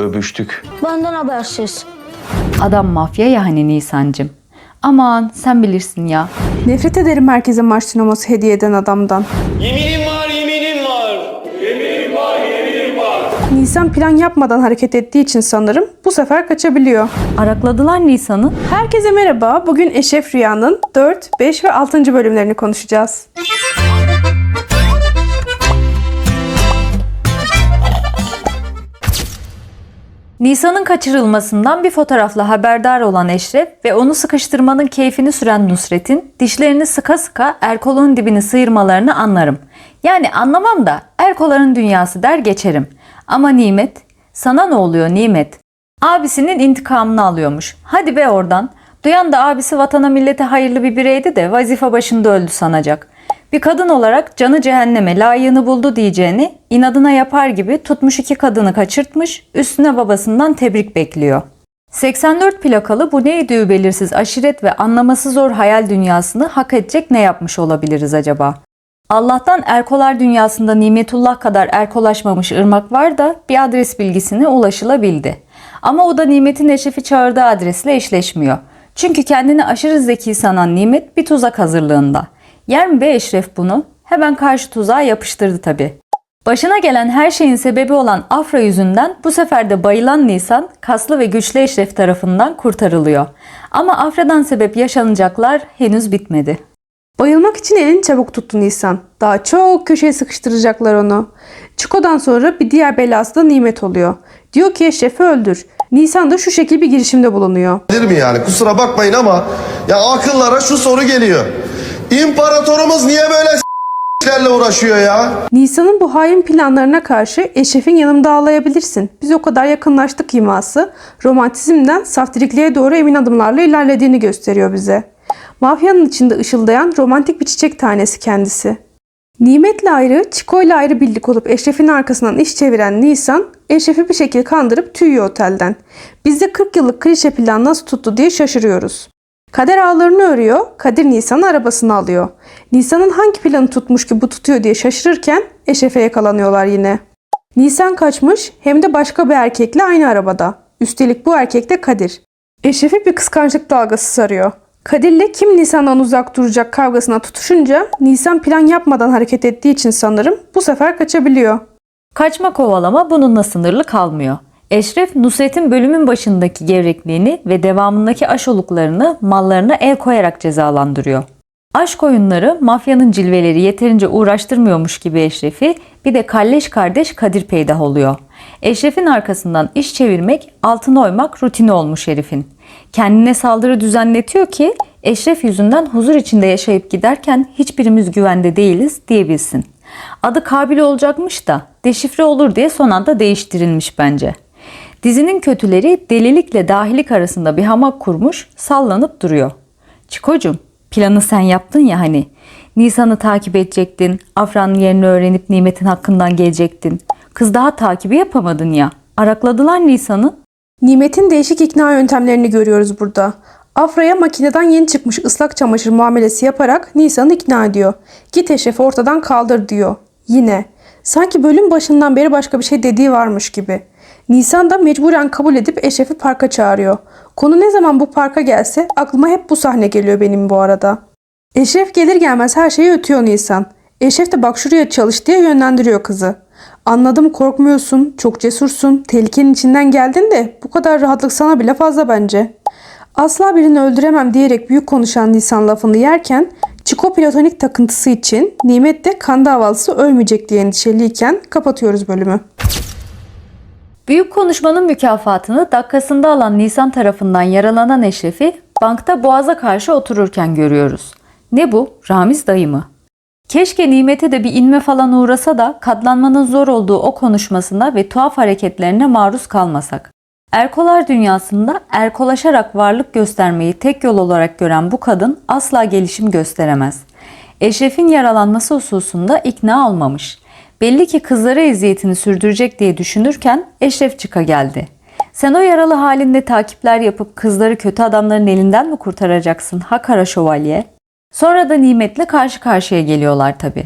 Öpüştük. Benden habersiz. Adam mafya ya hani Nisan'cım. Aman sen bilirsin ya. Nefret ederim herkese marş sineması hediye eden adamdan. Yeminim var, yeminim var. Nisan plan yapmadan hareket ettiği için sanırım bu sefer kaçabiliyor. Arakladılar Nisan'ı. Herkese merhaba. Bugün Eşref Rüya'nın 4, 5 ve 6. bölümlerini konuşacağız. Nisan'ın kaçırılmasından bir fotoğrafla haberdar olan Eşref ve onu sıkıştırmanın keyfini süren Nusret'in dişlerini sıka sıka Erkol'un dibini sıyırmalarını anlarım. Yani anlamam da Erkoların dünyası der geçerim. Ama Nimet, sana ne oluyor Nimet? Abisinin intikamını alıyormuş. Hadi be oradan. Duyan da abisi vatana millete hayırlı bir bireydi de vazife başında öldü sanacak. Bir kadın olarak canı cehenneme layığını buldu diyeceğini inadına yapar gibi tutmuş iki kadını kaçırtmış üstüne babasından tebrik bekliyor. 84 plakalı bu neydi belirsiz aşiret ve anlaması zor hayal dünyasını hak edecek ne yapmış olabiliriz acaba? Allah'tan Erkolar dünyasında Nimetullah kadar erkolaşmamış ırmak var da bir adres bilgisine ulaşılabildi. Ama o da Nimet'in Eşref'i çağırdığı adresle eşleşmiyor. Çünkü kendini aşırı zeki sanan Nimet bir tuzak hazırlığında. Yer mi be Eşref bunu? Hemen karşı tuzağa yapıştırdı tabi. Başına gelen her şeyin sebebi olan Afra yüzünden bu sefer de bayılan Nisan kaslı ve güçlü Eşref tarafından kurtarılıyor. Ama Afra'dan sebep yaşanacaklar henüz bitmedi. Bayılmak için elini çabuk tuttu Nisan. Daha çok köşeye sıkıştıracaklar onu. Çiko'dan sonra bir diğer belası da Nimet oluyor. Diyor ki Eşref'i öldür. Nisan da şu şekil bir girişimde bulunuyor. Bilir mi yani? Kusura bakmayın ama ya akıllara şu soru geliyor. İmparatorumuz niye böyle s**lerle uğraşıyor ya? Nisan'ın bu hain planlarına karşı Eşref'in yanımda ağlayabilirsin. Biz o kadar yakınlaştık iması romantizmden saftirikliğe doğru emin adımlarla ilerlediğini gösteriyor bize. Mafyanın içinde ışıldayan romantik bir çiçek tanesi kendisi. Nimet'le ayrı, Çiko'yla ayrı birlik olup Eşref'in arkasından iş çeviren Nisan, Eşref'i bir şekilde kandırıp tüyüyor otelden. Biz de 40 yıllık klişe plan nasıl tuttu diye şaşırıyoruz. Kader ağlarını örüyor, Kadir Nisan'ın arabasını alıyor. Nisan'ın hangi planı tutmuş ki bu tutuyor diye şaşırırken Eşref'e yakalanıyorlar yine. Nisan kaçmış hem de başka bir erkekle aynı arabada. Üstelik bu erkek de Kadir. Eşref'i bir kıskançlık dalgası sarıyor. Kadir'le kim Nisan'dan uzak duracak kavgasına tutuşunca Nisan plan yapmadan hareket ettiği için sanırım bu sefer kaçabiliyor. Kaçma kovalama bununla sınırlı kalmıyor. Eşref Nusret'in bölümün başındaki gevrekliğini ve devamındaki aşoluklarını mallarına el koyarak cezalandırıyor. Aşk oyunları mafyanın cilveleri yeterince uğraştırmıyormuş gibi Eşref'i bir de kalleş kardeş Kadir peydah oluyor. Eşref'in arkasından iş çevirmek, altın oymak rutini olmuş herifin. Kendine saldırı düzenletiyor ki Eşref yüzünden huzur içinde yaşayıp giderken hiçbirimiz güvende değiliz diyebilsin. Adı Kabil olacakmış da deşifre olur diye son anda değiştirilmiş bence. Dizinin kötüleri delilikle dahilik arasında bir hamak kurmuş, sallanıp duruyor. Çikocuğum, planı sen yaptın ya hani. Nisan'ı takip edecektin, Afra'nın yerini öğrenip Nimet'in hakkından gelecektin. Kız daha takibi yapamadın ya. Arakladılar Nisan'ı. Nimet'in değişik ikna yöntemlerini görüyoruz burada. Afra'ya makineden yeni çıkmış ıslak çamaşır muamelesi yaparak Nisan'ı ikna ediyor. Git Eşref'i ortadan kaldır diyor. Yine. Sanki bölüm başından beri başka bir şey dediği varmış gibi. Nisan da mecburen kabul edip Eşref'i parka çağırıyor. Konu ne zaman bu parka gelse aklıma hep bu sahne geliyor benim bu arada. Eşref gelir gelmez her şeyi ötüyor Nisan. Eşref de bak şuraya çalış diye yönlendiriyor kızı. Anladım korkmuyorsun, çok cesursun, tehlikenin içinden geldin de bu kadar rahatlık sana bile fazla bence. Asla birini öldüremem diyerek büyük konuşan Nisan lafını yerken Çiko platonik takıntısı için Nimet de kan davalısı ölmeyecek diye endişeliyken kapatıyoruz bölümü. Büyük konuşmanın mükafatını dakikasında alan Nisan tarafından yaralanan Eşref'i bankta boğaza karşı otururken görüyoruz. Ne bu? Ramiz dayı mı? Keşke nimete de bir inme falan uğrasa da katlanmanın zor olduğu o konuşmasına ve tuhaf hareketlerine maruz kalmasak. Erkolar dünyasında erkolaşarak varlık göstermeyi tek yol olarak gören bu kadın asla gelişim gösteremez. Eşref'in yaralanması hususunda ikna olmamış. Belli ki kızlara eziyetini sürdürecek diye düşünürken Eşref çıka geldi. Sen o yaralı halinde takipler yapıp kızları kötü adamların elinden mi kurtaracaksın ha kara şövalye? Sonra da nimetle karşı karşıya geliyorlar tabi.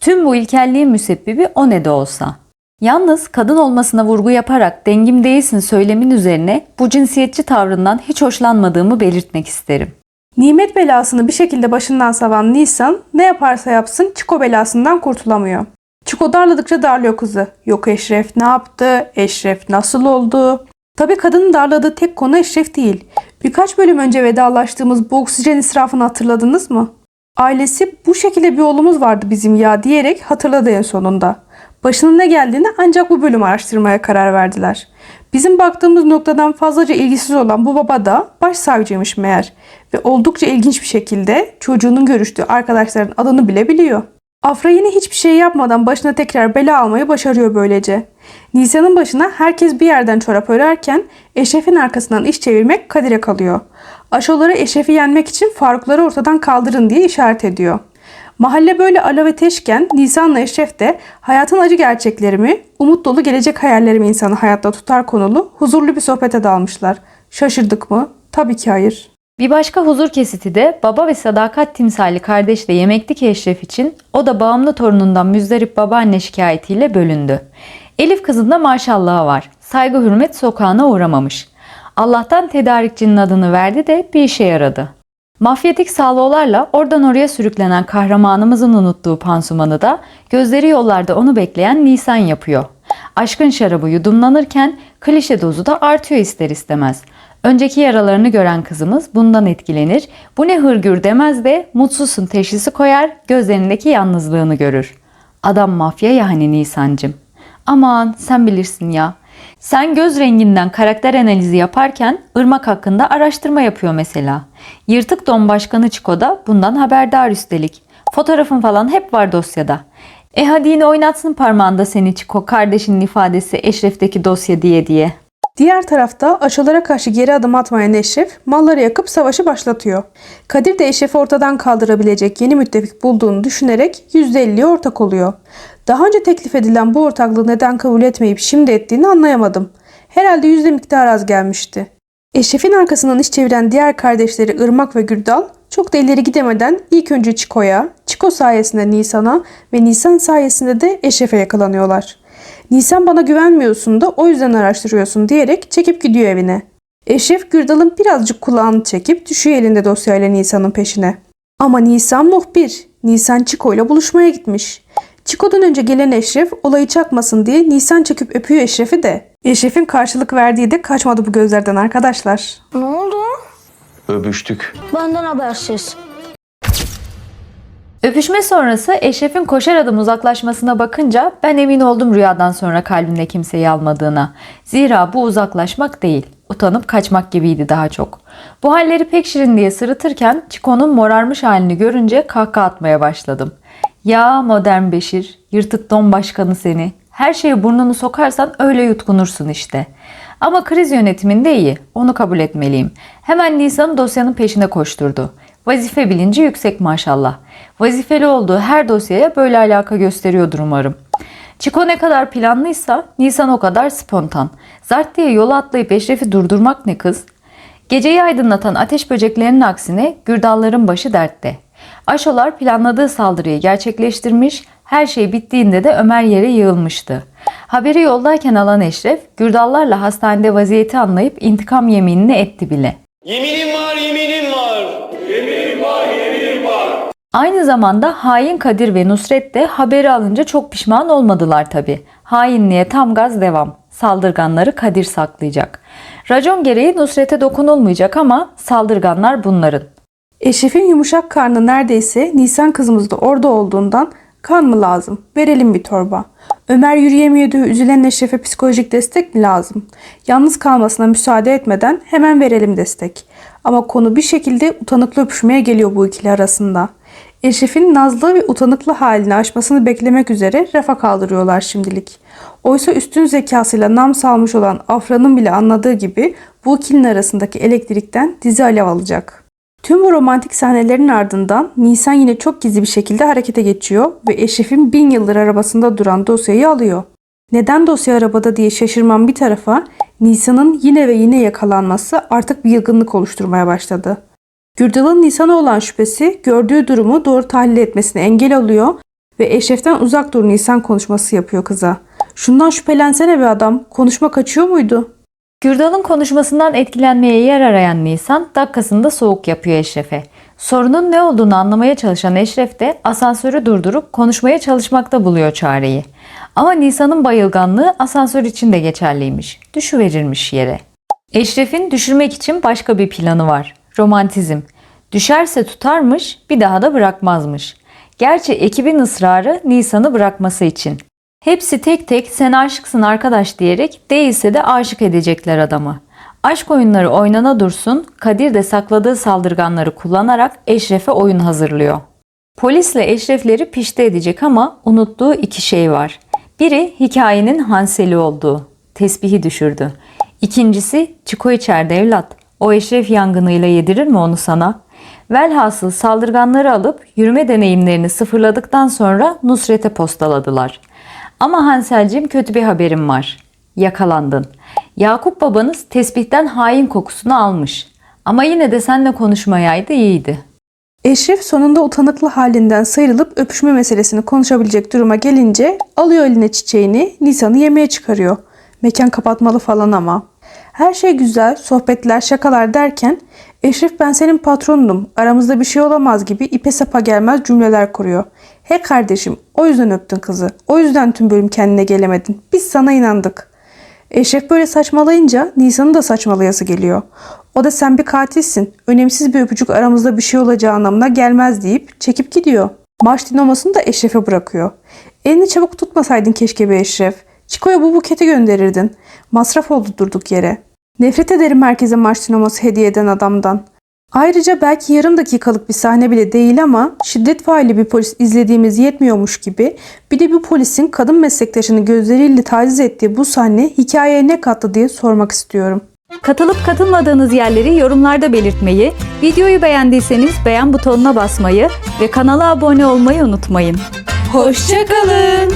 Tüm bu ilkelliğin müsebbibi o ne de olsa. Yalnız kadın olmasına vurgu yaparak dengim değilsin söylemin üzerine bu cinsiyetçi tavrından hiç hoşlanmadığımı belirtmek isterim. Nimet belasını bir şekilde başından savan Nisan ne yaparsa yapsın Çiko belasından kurtulamıyor. Çiko darladıkça darlıyor kızı. Yok Eşref ne yaptı? Eşref nasıl oldu? Tabii kadının darladığı tek konu Eşref değil. Birkaç bölüm önce vedalaştığımız bu oksijen israfını hatırladınız mı? Ailesi bu şekilde bir oğlumuz vardı bizim ya diyerek hatırladı en sonunda. Başına ne geldiğini ancak bu bölüm araştırmaya karar verdiler. Bizim baktığımız noktadan fazlaca ilgisiz olan bu baba da başsavcıymış meğer. Ve oldukça ilginç bir şekilde çocuğunun görüştüğü arkadaşların adını bile biliyor. Afra yine hiçbir şey yapmadan başına tekrar bela almayı başarıyor böylece. Nisan'ın başına herkes bir yerden çorap örerken Eşref'in arkasından iş çevirmek Kadir'e kalıyor. Aşoları Eşref'i yenmek için Farukları ortadan kaldırın diye işaret ediyor. Mahalle böyle alev ateşken Nisan'la Eşref de hayatın acı gerçeklerimi, umut dolu gelecek hayallerimi insanı hayatta tutar konulu huzurlu bir sohbete dalmışlar. Şaşırdık mı? Tabii ki hayır. Bir başka huzur kesiti de baba ve sadakat timsali kardeşle yemekteki Eşref için o da bağımlı torunundan müzdarip babaanne şikayetiyle bölündü. Elif kızında maşallahı var. Saygı hürmet sokağına uğramamış. Allah'tan tedarikçinin adını verdi de bir işe yaradı. Mafyatik salvolarla oradan oraya sürüklenen kahramanımızın unuttuğu pansumanı da gözleri yollarda onu bekleyen Nisan yapıyor. Aşkın şarabı yudumlanırken klişe dozu da artıyor ister istemez. Önceki yaralarını gören kızımız bundan etkilenir. Bu ne hırgür demez de mutsuzsun teşhisi koyar, gözlerindeki yalnızlığını görür. Adam mafya ya hani Nisancım. Aman sen bilirsin ya. Sen göz renginden karakter analizi yaparken ırmak hakkında araştırma yapıyor mesela. Yırtık Don Başkanı Çiko da bundan haberdar üstelik. Fotoğrafın falan hep var dosyada. E hadi yine oynatsın parmağında seni Çiko kardeşinin ifadesi Eşref'teki dosya diye diye. Diğer tarafta aşılara karşı geri adım atmayan Eşref malları yakıp savaşı başlatıyor. Kadir de Eşref'i ortadan kaldırabilecek yeni müttefik bulduğunu düşünerek %50'ye ortak oluyor. Daha önce teklif edilen bu ortaklığı neden kabul etmeyip şimdi ettiğini anlayamadım. Herhalde yüzde miktar az gelmişti. Eşref'in arkasından iş çeviren diğer kardeşleri Irmak ve Gürdal çok da ileri gidemeden ilk önce Çiko'ya, Çiko sayesinde Nisan'a ve Nisan sayesinde de Eşref'e yakalanıyorlar. Nisan bana güvenmiyorsun da o yüzden araştırıyorsun diyerek çekip gidiyor evine. Eşref Gürdal'ın birazcık kulağını çekip düşüyor elinde dosyayla Nisan'ın peşine. Ama Nisan muhbir. Nisan Çiko ile buluşmaya gitmiş. Çiko'dan önce gelen Eşref olayı çakmasın diye Nisan çekip öpüyor Eşref'i de. Eşref'in karşılık verdiği de kaçmadı bu gözlerden arkadaşlar. Ne oldu? Öpüştük. Benden habersiz. Öpüşme sonrası Eşref'in koşar adım uzaklaşmasına bakınca ben emin oldum rüyadan sonra kalbinde kimseyi almadığına. Zira bu uzaklaşmak değil, utanıp kaçmak gibiydi daha çok. Bu halleri pek şirin diye sırıtırken Çiko'nun morarmış halini görünce kahkaha atmaya başladım. Ya modern Beşir, yırtık don başkanı seni. Her şeye burnunu sokarsan öyle yutkunursun işte. Ama kriz yönetiminde iyi, onu kabul etmeliyim. Hemen Nisan'ın dosyanın peşine koşturdu. Vazife bilinci yüksek maşallah. Vazifeli olduğu her dosyaya böyle alaka gösteriyordur umarım. Çiko ne kadar planlıysa Nisan o kadar spontan. Zart diye yola atlayıp Eşref'i durdurmak ne kız? Geceyi aydınlatan ateş böceklerinin aksine gürdalların başı dertte. Aşolar planladığı saldırıyı gerçekleştirmiş, her şey bittiğinde de Ömer yere yığılmıştı. Haberi yoldayken alan Eşref, gürdallarla hastanede vaziyeti anlayıp intikam yeminini etti bile. Yeminim var, yeminim Aynı zamanda hain Kadir ve Nusret de haberi alınca çok pişman olmadılar tabi. Hainliğe tam gaz devam. Saldırganları Kadir saklayacak. Racon gereği Nusret'e dokunulmayacak ama saldırganlar bunların. Eşref'in yumuşak karnı neredeyse Nisan kızımız da orada olduğundan kan mı lazım? Verelim bir torba. Ömer yürüyemiyordu. Üzülen Eşref'e psikolojik destek mi lazım? Yalnız kalmasına müsaade etmeden hemen verelim destek. Ama konu bir şekilde utanıklı öpüşmeye geliyor bu ikili arasında. Eşref'in nazlı ve utanıklı halini aşmasını beklemek üzere rafa kaldırıyorlar şimdilik. Oysa üstün zekasıyla nam salmış olan Afra'nın bile anladığı gibi bu ikilinin arasındaki elektrikten dizi alev alacak. Tüm bu romantik sahnelerin ardından Nisan yine çok gizli bir şekilde harekete geçiyor ve Eşref'in bin yıldır arabasında duran dosyayı alıyor. Neden dosya arabada diye şaşırmam bir tarafa Nisan'ın yine ve yine yakalanması artık bir yılgınlık oluşturmaya başladı. Gürdal'ın Nisan'a olan şüphesi gördüğü durumu doğru tahlil etmesine engel oluyor Ve Eşref'ten uzak dur Nisan konuşması yapıyor kıza. Şundan şüphelensene be adam. Konuşma kaçıyor muydu? Gürdal'ın konuşmasından etkilenmeye yer arayan Nisan dakikasında soğuk yapıyor Eşref'e. Sorunun ne olduğunu anlamaya çalışan Eşref de asansörü durdurup konuşmaya çalışmakta buluyor çareyi. Ama Nisan'ın bayılganlığı asansör için de geçerliymiş. Düşüverirmiş yere. Eşref'in düşürmek için başka bir planı var. Romantizm. Düşerse tutarmış, bir daha da bırakmazmış. Gerçi ekibin ısrarı Nisan'ı bırakması için. Hepsi tek tek sen aşıksın arkadaş diyerek değilse de aşık edecekler adamı. Aşk oyunları oynana dursun, Kadir de sakladığı saldırganları kullanarak Eşref'e oyun hazırlıyor. Polisle Eşref'leri pişte edecek ama unuttuğu iki şey var. Biri hikayenin Hanseli olduğu. Tesbihi düşürdü. İkincisi Çiko içeride evlat. O Eşref yangınıyla yedirir mi onu sana? Velhasıl saldırganları alıp yürüme deneyimlerini sıfırladıktan sonra Nusret'e postaladılar. Ama Hanselcim kötü bir haberim var. Yakalandın. Yakup babanız tesbihten hain kokusunu almış. Ama yine de seninle konuşmayaydı iyiydi. Eşref sonunda utanıklı halinden sıyrılıp öpüşme meselesini konuşabilecek duruma gelince alıyor eline çiçeğini Nisan'ı yemeğe çıkarıyor. Mekan kapatmalı falan ama. Her şey güzel, sohbetler, şakalar derken Eşref ben senin patronunum, aramızda bir şey olamaz gibi ipe sapa gelmez cümleler kuruyor. He kardeşim, o yüzden öptün kızı, o yüzden tüm bölüm kendine gelemedin. Biz sana inandık. Eşref böyle saçmalayınca Nisan'ın da saçmalayası geliyor. O da sen bir katilsin. Önemsiz bir öpücük aramızda bir şey olacağı anlamına gelmez deyip çekip gidiyor. Marş dinamasını da Eşref'e bırakıyor. Elini çabuk tutmasaydın keşke be Eşref. Çiko'ya bu buketi gönderirdin. Masraf oldu durduk yere. Nefret ederim herkese marş dinaması hediye eden adamdan. Ayrıca belki yarım dakikalık bir sahne bile değil ama şiddet faili bir polis izlediğimiz yetmiyormuş gibi bir de bu polisin kadın meslektaşını gözleriyle taciz ettiği bu sahne hikayeye ne kattı diye sormak istiyorum. Katılıp katılmadığınız yerleri yorumlarda belirtmeyi, videoyu beğendiyseniz beğen butonuna basmayı ve kanala abone olmayı unutmayın. Hoşçakalın.